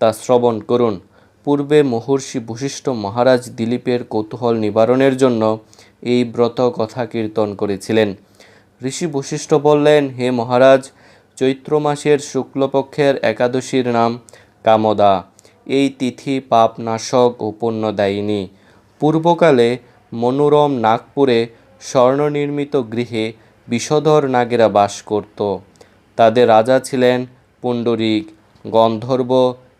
তা শ্রবণ করুন। পূর্বে মহর্ষি বশিষ্ঠ মহারাজ দিলীপের কৌতূহল নিবারণের জন্য এই ব্রত কথা কীর্তন করেছিলেন। ঋষি বশিষ্ঠ বললেন, হে মহারাজ, চৈত্র মাসের শুক্লপক্ষের একাদশীর নাম কামদা। এই তিথি পাপ নাশক ও পুণ্যদায়িনী পূর্বকালে মনোরম নাগপুরে স্বর্ণনির্মিত গৃহে বিষধর নাগেরা বাস করত। তাদের রাজা ছিলেন পুণ্ডরিক, গন্ধর্ব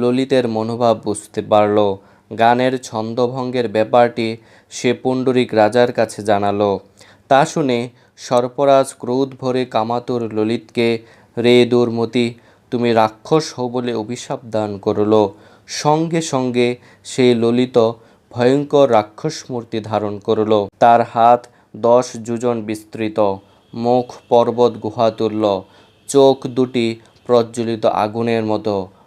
ললিতের মনোভাব বুঝতে পারল। গানের ছন্দভঙ্গের ব্যাপারটি সে পুণ্ডরিক রাজার কাছে জানালো। তা শুনে সর্পরাজ ক্রোধ ভরে কামাতুর ললিতকে, রে দুর্মতি, তুমি রাক্ষস হো বলে অভিশাপ দান করল। সঙ্গে সঙ্গে সেই ললিত ভয়ঙ্কর রাক্ষস মূর্তি ধারণ করল। তার হাত দশ যোজন বিস্তৃত। মুখ পর্বত গুহা তুল্য চোখ দুটি প্রজ্বলিত আগুনের মতো।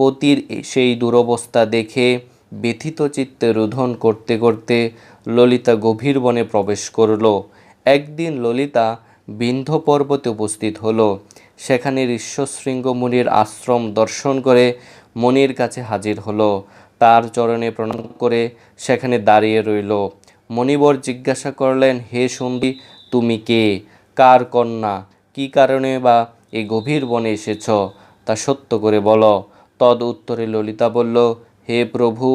পতির সেই দুরবস্থা দেখে ব্যথিত চিত্তে রোধন করতে করতে ললিতা গভীর বনে প্রবেশ করল। একদিন ললিতা বিন্ধ্য পর্বতে উপস্থিত হলো। সেখানে ঋষ্যশৃঙ্গ মুনির আশ্রম দর্শন করে মনির কাছে হাজির হলো। তার চরণে প্রণাম করে সেখানে দাঁড়িয়ে রইল। মণিবর জিজ্ঞাসা করলেন, হে সুন্দরী তুমি কে? কার কন্যা? কি কারণে বা এই গভীর বনে এসেছ? তা সত্য করে বলো। তদ উত্তরে ললিতা বলল, হে প্রভু,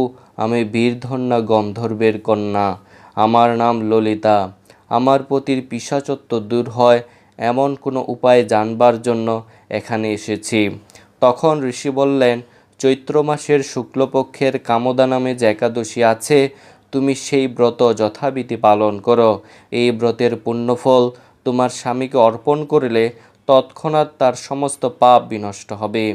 আমি বীরধন্যা গন্ধর্বের কন্যা। আমার নাম ললিতা। আমার পতির পিসাচত্ব দূর হয়, এমন কোনো উপায় জানবার জন্য এখানে এসেছি। তখন ঋষি বললেন, চৈত্র মাসের শুক্লপক্ষের কামদা নামে যে একাদশী আছে, তুমি সেই ব্রত যথাবিধি পালন করো। এই ব্রতের পুণ্যফল তোমার স্বামীকে অর্পণ করলে তৎক্ষণাৎ তার সমস্ত পাপ বিনষ্ট হবে।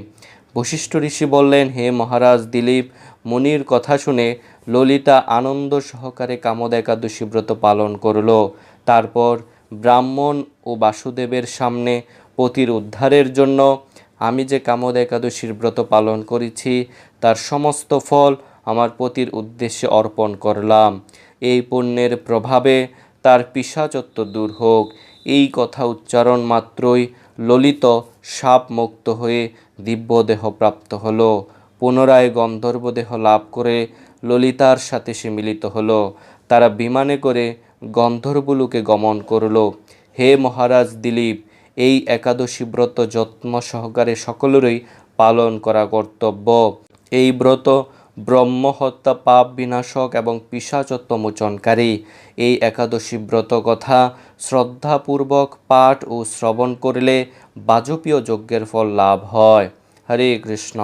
বশিষ্ঠ ঋষি বললেন, হে মহারাজ দিলীপ, মুনির কথা শুনে ললিতা আনন্দ সহকারে কামদ একাদশী ব্রত পালন করল। তারপর ব্রাহ্মণ ও বাসুদেবের সামনে পতির উদ্ধারের জন্য আমি যে কামদ একাদশীর ব্রত পালন করেছি, তার সমস্ত ফল আমার পতির উদ্দেশ্যে অর্পণ করলাম। এই পুণ্যের প্রভাবে তার পিসাচত্ব দূর হোক। এই কথা উচ্চারণ মাত্রই ললিত সাপ মুক্ত হয়ে দিব্যদেহ প্রাপ্ত হলো। পুনরায় গন্ধর্বদেহ লাভ করে ললিতার সাথে সে মিলিত হলো। তারা বিমানে করে গন্ধর্বলুকে গমন করল। হে মহারাজ দিলীপ, এই একাদশী ব্রত যত্ন সহকারে সকলেরই পালন করা কর্তব্য। এই ব্রত ব্রহ্মহত্যা, পাপ বিনাশক এবং পিসাচত্ব মোচনকারী। এই একাদশী ব্রত কথা শ্রদ্ধাপূর্বক পাঠ ও শ্রবণ করলে বাজপীয় যজ্ঞের ফল লাভ হয়। হরে কৃষ্ণ।